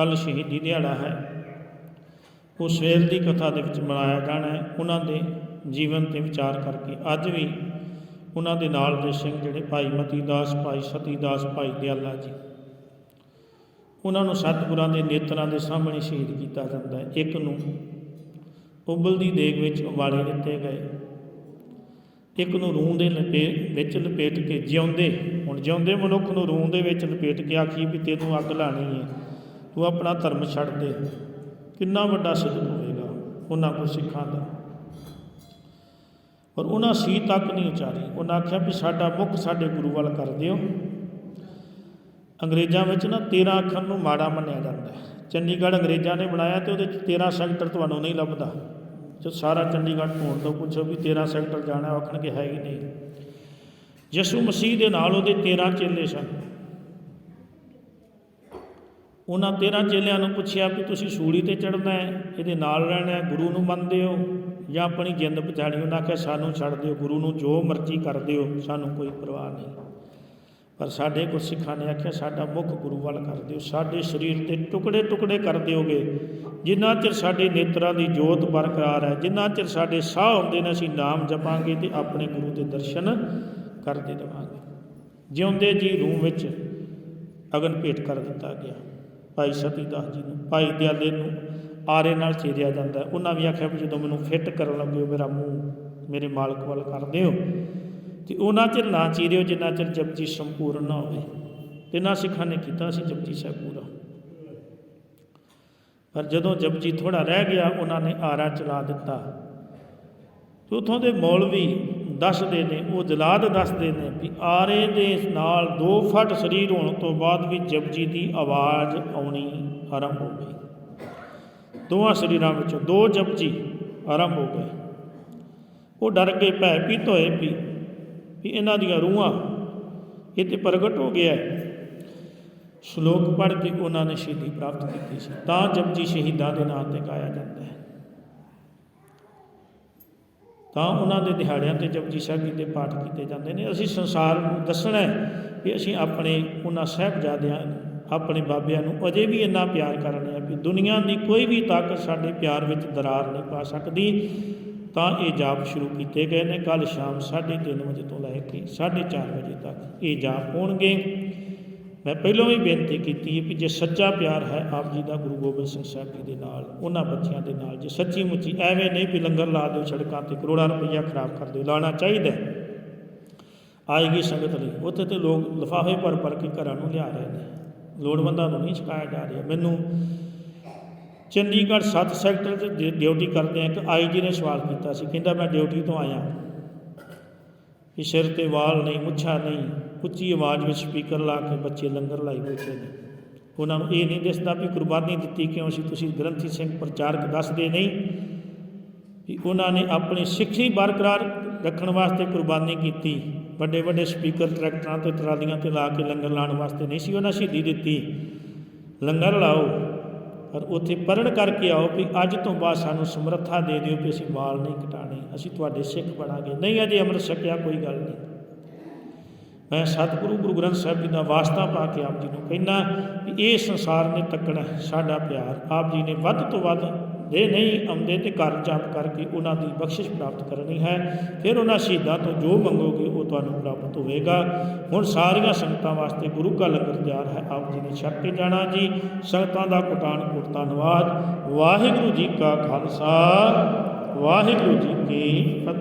ਕੱਲ ਸ਼ਹੀਦੀ ਦਿਹਾੜਾ ਹੈ। ਉਹ ਸਵੇਰ ਦੀ ਕਥਾ ਦੇ ਵਿੱਚ ਮਨਾਇਆ ਜਾਣਾ ਹੈ। ਉਹਨਾਂ ਦੇ ਜੀਵਨ ਤੇ ਵਿਚਾਰ ਕਰਕੇ ਅੱਜ ਵੀ ਉਹਨਾਂ ਦੇ ਨਾਲ ਦੇ ਸਿੰਘ ਜਿਹੜੇ ਭਾਈ ਮਤੀ ਦਾਸ ਭਾਈ ਸਤੀ ਦਾਸ ਭਾਈ ਦਿਆਲਾ ਜੀ, ਉਹਨਾਂ ਨੂੰ ਸਤਿਗੁਰਾਂ ਦੇ ਨੇਤਰਾਂ ਦੇ ਸਾਹਮਣੇ ਸ਼ਹੀਦ ਕੀਤਾ ਜਾਂਦਾ ਹੈ। ਇੱਕ ਨੂੰ ਉਬਲਦੀ ਦੇਗ ਵਿੱਚ ਉਬਾਲੇ ਦਿੱਤੇ ਗਏ। ਇੱਕ ਨੂੰ ਰੂਹ ਦੇ ਲਪੇ, ਵਿੱਚ ਲਪੇਟ ਕੇ ਜਿਉਂਦੇ। ਹੁਣ ਜਿਉਂਦੇ ਮਨੁੱਖ ਨੂੰ ਰੂਹ ਦੇ ਵਿੱਚ ਲਪੇਟ ਕੇ ਆਖੀ ਵੀ ਤੈਨੂੰ ਅੱਗ ਲਾਣੀ ਹੈ। ਤੂੰ ਆਪਣਾ ਧਰਮ ਛੱਡ ਦੇ। ਕਿੰਨਾ ਵੱਡਾ ਸਿੱਧ ਹੋਵੇਗਾ ਉਹਨਾਂ ਕੋ ਸਿੱਖਾਂ ਦਾ। ਪਰ ਉਹਨਾਂ ਸੀ ਤੱਕ ਨਹੀਂ ਉਚਾਰੀ। ਉਹਨਾਂ ਆਖਿਆ ਵੀ ਸਾਡਾ ਮੁੱਖ ਸਾਡੇ ਗੁਰੂ ਵੱਲ ਕਰ ਦਿਓ। ਅੰਗਰੇਜ਼ਾਂ ਵਿੱਚ ਨਾ 13 ਅੱਖਰ ਨੂੰ ਮਾੜਾ ਮੰਨਿਆ ਜਾਂਦਾ ਹੈ। ਚੰਡੀਗੜ੍ਹ ਅੰਗਰੇਜ਼ਾਂ ਨੇ ਬਣਾਇਆ ਤੇ ਉਹਦੇ ਚ 13 ਸੈਕਟਰ ਤੁਹਾਨੂੰ ਨਹੀਂ ਲੱਭਦਾ। ਜੋ ਸਾਰਾ ਚੰਡੀਗੜ੍ਹ ਢੂੰਡ ਤੋਂ ਪੁੱਛੋ ਵੀ 13 ਸੈਕਟਰ ਜਾਣਾ ਆਖਣਗੇ ਹੈ ਹੀ ਨਹੀਂ। ਯਿਸੂ ਮਸੀਹ ਦੇ ਨਾਲ ਉਹਦੇ 13 ਚੇਲੇ ਸਨ। ਉਹਨਾਂ 13 ਚੇਲਿਆਂ ਨੂੰ ਪੁੱਛਿਆ ਵੀ ਤੁਸੀਂ ਸੂਲੀ ਤੇ ਚੜਨਾ ਹੈ, ਇਹਦੇ ਨਾਲ ਰਹਿਣਾ ਹੈ, ਗੁਰੂ ਨੂੰ ਮੰਨਦੇ ਹੋ ਜਾਂ ਆਪਣੀ ਜਿੰਦ ਪਛਾਣੀ ਉਹਨਾਂ ਆਖਿਆ, ਸਾਨੂੰ ਛੱਡ ਦਿਓ, ਗੁਰੂ ਨੂੰ ਜੋ ਮਰਜ਼ੀ ਕਰ ਦਿਓ, ਸਾਨੂੰ ਕੋਈ ਪਰਵਾਹ ਨਹੀਂ। ਪਰ ਸਾਡੇ ਗੁਰਸਿੱਖਾਂ ਨੇ ਆਖਿਆ, ਸਾਡਾ ਮੁੱਖ ਗੁਰੂ ਵੱਲ ਕਰ ਦਿਓ, ਸਾਡੇ ਸਰੀਰ ਤੇ ਟੁਕੜੇ ਟੁਕੜੇ ਕਰ ਦਿਓਗੇ। ਜਿੰਨਾ ਚਿਰ ਸਾਡੇ ਨੇਤਰਾਂ ਦੀ ਜੋਤ ਬਰਕਰਾਰ ਹੈ, ਜਿੰਨਾ ਚਿਰ ਸਾਡੇ ਸਾਹ ਹੁੰਦੇ ਨੇ, ਅਸੀਂ ਨਾਮ ਜਪਾਂਗੇ ਤੇ ਆਪਣੇ ਗੁਰੂ ਦੇ ਦਰਸ਼ਨ ਕਰਦੇ ਰਵਾਂਗੇ। ਜਿਉਂਦੇ ਜੀ ਰੂਹ ਵਿੱਚ ਅਗਨ ਭੇਟ ਕਰ ਦਿੱਤਾ ਗਿਆ। ਭਾਈ ਸਤੀ ਜੀ ਨੂੰ, ਭਾਈ ਦਿਆਲੇ ਨੂੰ, ਆਰੇ ਨਾਲ ਚੀਰਿਆ ਜਾਂਦਾ। ਹੈ। ਉਹਨਾਂ ਵੀ ਆਖਿਆ ਵੀ ਜਦੋਂ ਮੈਨੂੰ ਫਿੱਟ ਕਰਨ ਲੱਗਿਓ, ਮੇਰਾ ਮੂੰਹ ਮੇਰੇ ਮਾਲਕ ਵੱਲ ਕਰ ਦਿਓ। ਤੇ ਉਹਨਾਂ ਚਿਰ ਨਾ ਚੀਰਿਓ, ਜਿੰਨਾ ਚਿਰ ਜਪਜੀ ਸੰਪੂਰਨ ਨਾ ਹੋਵੇ। ਤਿੰਨਾਂ ਸਿੱਖਾਂ ਨੇ ਕੀਤਾ ਸੀ ਜਪਜੀ ਸਾਹਿਬ ਪੂਰਾ। ਪਰ ਜਦੋਂ ਜਪਜੀ ਥੋੜਾ ਰਹਿ ਗਿਆ, ਉਹਨਾਂ ਨੇ ਆਰਾ ਚਲਾ ਦਿੱਤਾ। ਤੇ ਉਥੋਂ ਦੇ ਮੌਲਵੀ ਦੱਸਦੇ ਨੇ, ਉਹ ਜਲਾਦ ਦੱਸਦੇ ਨੇ ਵੀ ਆਰੇ ਦੇ ਨਾਲ ਦੋ ਫਟ ਸਰੀਰ ਹੋਣ ਤੋਂ ਬਾਅਦ ਵੀ ਜਪਜੀ ਦੀ ਆਵਾਜ਼ ਆਉਣੀ ਆਰੰਭ ਹੋ ਗਈ। ਦੋਵਾਂ ਸਰੀਰਾਂ ਵਿੱਚੋਂ ਦੋ ਜਪਜੀ ਆਰੰਭ ਹੋ ਗਏ। ਉਹ ਡਰ ਕੇ ਭੈ ਭੀਤ ਹੋਏ ਵੀ ਵੀ ਇਹਨਾਂ ਦੀਆਂ ਰੂਹਾਂ ਇਹ ਪ੍ਰਗਟ ਹੋ ਗਿਆ ਸ਼ਲੋਕ ਪੜ੍ਹ ਕੇ ਉਹਨਾਂ ਨੇ ਸ਼ਹੀਦੀ ਪ੍ਰਾਪਤ ਕੀਤੀ ਸੀ। ਤਾਂ ਜਪਜੀ ਸ਼ਹੀਦਾਂ ਦੇ ਨਾਂ ਤੇ ਗਾਇਆ ਜਾਂਦਾ ਹੈ। ਤਾਂ ਉਹਨਾਂ ਦੇ ਦਿਹਾੜਿਆਂ ਤੇ ਜਪਜੀ ਸਾਹਿਬ ਜੀ ਦੇ ਪਾਠ ਕੀਤੇ ਜਾਂਦੇ ਨੇ। ਅਸੀਂ ਸੰਸਾਰ ਨੂੰ ਦੱਸਣਾ ਹੈ ਵੀ ਅਸੀਂ ਆਪਣੇ ਉਹਨਾਂ ਸਾਹਿਬਜ਼ਾਦਿਆਂ ਨੂੰ, ਆਪਣੇ ਬਾਬਿਆਂ ਨੂੰ ਅਜੇ ਵੀ ਇੰਨਾ ਪਿਆਰ ਕਰਨੇ ਆ ਵੀ ਦੁਨੀਆ ਦੀ ਕੋਈ ਵੀ ਤਾਕਤ ਸਾਡੇ ਪਿਆਰ ਵਿੱਚ ਦਰਾਰ ਨਹੀਂ ਪਾ ਸਕਦੀ। ਤਾਂ ਇਹ ਜਾਪ ਸ਼ੁਰੂ ਕੀਤੇ ਗਏ ਨੇ। ਕੱਲ ਸ਼ਾਮ 3:30 ਵਜੇ ਤੋਂ ਲੈ ਕੇ 4:30 ਵਜੇ ਤੱਕ ਇਹ ਜਾਪ ਹੋਣਗੇ। ਮੈਂ ਪਹਿਲਾਂ ਵੀ ਬੇਨਤੀ ਕੀਤੀ ਹੈ ਕਿ ਜੇ ਸੱਚਾ ਪਿਆਰ ਹੈ ਆਪ ਜੀ ਦਾ ਗੁਰੂ ਗੋਬਿੰਦ ਸਿੰਘ ਸਾਹਿਬ ਜੀ ਦੇ ਨਾਲ, ਉਹਨਾਂ ਬੱਚਿਆਂ ਦੇ ਨਾਲ, ਜੇ ਸੱਚੀ ਮੁੱਚੀ ਐਵੇਂ ਨਹੀਂ ਵੀ ਲੰਗਰ ਲਾ ਦਿਓ ਸੜਕਾਂ ਤੇ, ਕਰੋੜਾਂ ਰੁਪਈਆ ਖਰਾਬ ਕਰ ਦਿਓ ਲਾਣਾ ਚਾਹੀਦਾ ਆਏਗੀ ਸੰਗਤ ਲਈ। ਉੱਥੇ ਤੇ ਲੋਕ ਲਿਫਾਫੇ ਭਰ ਭਰ ਕੇ ਘਰਾਂ ਨੂੰ ਲਿਆ ਰਹੇ ਨੇ। ਲੋੜਵੰਦਾਂ ਨੂੰ ਨਹੀਂ ਛਕਾਇਆ ਜਾ ਰਿਹਾ। ਮੈਨੂੰ ਚੰਡੀਗੜ੍ਹ 7 ਸੈਕਟਰ 'ਚ ਡਿ- ਡਿਊਟੀ ਕਰਦੇ ਆ, ਇੱਕ ਆਈਜੀ ਨੇ ਸਵਾਲ ਕੀਤਾ ਸੀ। ਕਹਿੰਦਾ, ਮੈਂ ਡਿਊਟੀ ਤੋਂ ਆਇਆ ਕਿ ਸਿਰ ਤੇ ਵਾਲ ਨਹੀਂ, ਮੁੱਛਾਂ ਨਹੀਂ। ਉੱਚੀ ਆਵਾਜ਼ ਵਿੱਚ ਸਪੀਕਰ ਲਾ ਕੇ ਬੱਚੇ ਲੰਗਰ ਲਾਈ ਬੈਠੇ ਨੇ। ਉਹਨਾਂ ਨੂੰ ਇਹ ਨਹੀਂ ਦਿਸਦਾ ਵੀ ਕੁਰਬਾਨੀ ਦਿੱਤੀ ਕਿਉਂ ਸੀ, ਤੁਸੀਂ ਗ੍ਰੰਥੀ ਸਿੰਘ ਪ੍ਰਚਾਰਕ ਦੱਸਦੇ ਨਹੀਂ ਵੀ ਉਹਨਾਂ ਨੇ ਆਪਣੀ ਸਿੱਖੀ ਬਰਕਰਾਰ ਰੱਖਣ ਵਾਸਤੇ ਕੁਰਬਾਨੀ ਕੀਤੀ। ਵੱਡੇ ਵੱਡੇ ਸਪੀਕਰ ਟਰੈਕਟਰਾਂ ਤੇ ਟਰਾਲੀਆਂ ਤੇ ਲਾ ਕੇ ਲੰਗਰ ਲਾਉਣ ਵਾਸਤੇ ਨਹੀਂ ਸੀ ਉਹਨਾਂ ਸ਼ਹੀਦੀ ਦਿੱਤੀ। ਲੰਗਰ ਲਾਓ, ਪਰ ਉੱਥੇ ਪੜ੍ਹਨ ਕਰਕੇ ਆਓ ਵੀ ਅੱਜ ਤੋਂ ਬਾਅਦ ਸਾਨੂੰ ਸਮਰੱਥਾ ਦੇ ਦਿਓ ਕਿ ਅਸੀਂ ਮਾਲ ਨਹੀਂ ਕਟਾਣੇ ਅਸੀਂ ਤੁਹਾਡੇ ਸਿੱਖ ਬਣਾਂਗੇ। ਨਹੀਂ ਅਜੇ ਅੰਮ੍ਰਿਤ ਛਕਿਆ, ਕੋਈ ਗੱਲ ਨਹੀਂ। ਮੈਂ ਸਤਿਗੁਰੂ ਗੁਰੂ ਗ੍ਰੰਥ ਸਾਹਿਬ ਜੀ ਦਾ ਵਾਸਤਾ ਪਾ ਕੇ ਆਪ ਜੀ ਨੂੰ ਕਹਿੰਦਾ ਵੀ ਇਹ ਸੰਸਾਰ ਨੇ ਤੱਕਣਾ ਸਾਡਾ ਪਿਆਰ ਆਪ ਜੀ ਨੇ ਵੱਧ ਤੋਂ ਵੱਧ ਦੇ ਨਹੀਂ ਆਉਂਦੇ ਤੇ ਘਰ ਜਾਪ ਕਰਕੇ ਉਹਨਾਂ ਦੀ ਬਖਸ਼ਿਸ਼ ਪ੍ਰਾਪਤ ਕਰਨੀ ਹੈ। ਫਿਰ ਉਹਨਾਂ ਸ਼ਹੀਦਾਂ ਤੋਂ ਜੋ ਮੰਗੋਗੇ ਉਹ ਤੁਹਾਨੂੰ ਪ੍ਰਾਪਤ ਹੋਵੇਗਾ। ਹੁਣ ਸਾਰੀਆਂ ਸੰਗਤਾਂ ਵਾਸਤੇ ਗੁਰੂ ਕਾ ਲੰਗਰ ਤਿਆਰ ਹੈ, ਆਪ ਜੀ ਨੇ ਛਕ ਕੇ ਜਾਣਾ ਜੀ। ਸੰਗਤਾਂ ਦਾ ਕੋਟਾਨ ਕੋਟ ਧੰਨਵਾਦ ਵਾਹਿਗੁਰੂ ਜੀ ਕਾ ਖਾਲਸਾ, ਵਾਹਿਗੁਰੂ ਜੀ ਕੀ ਫਤਿਹ।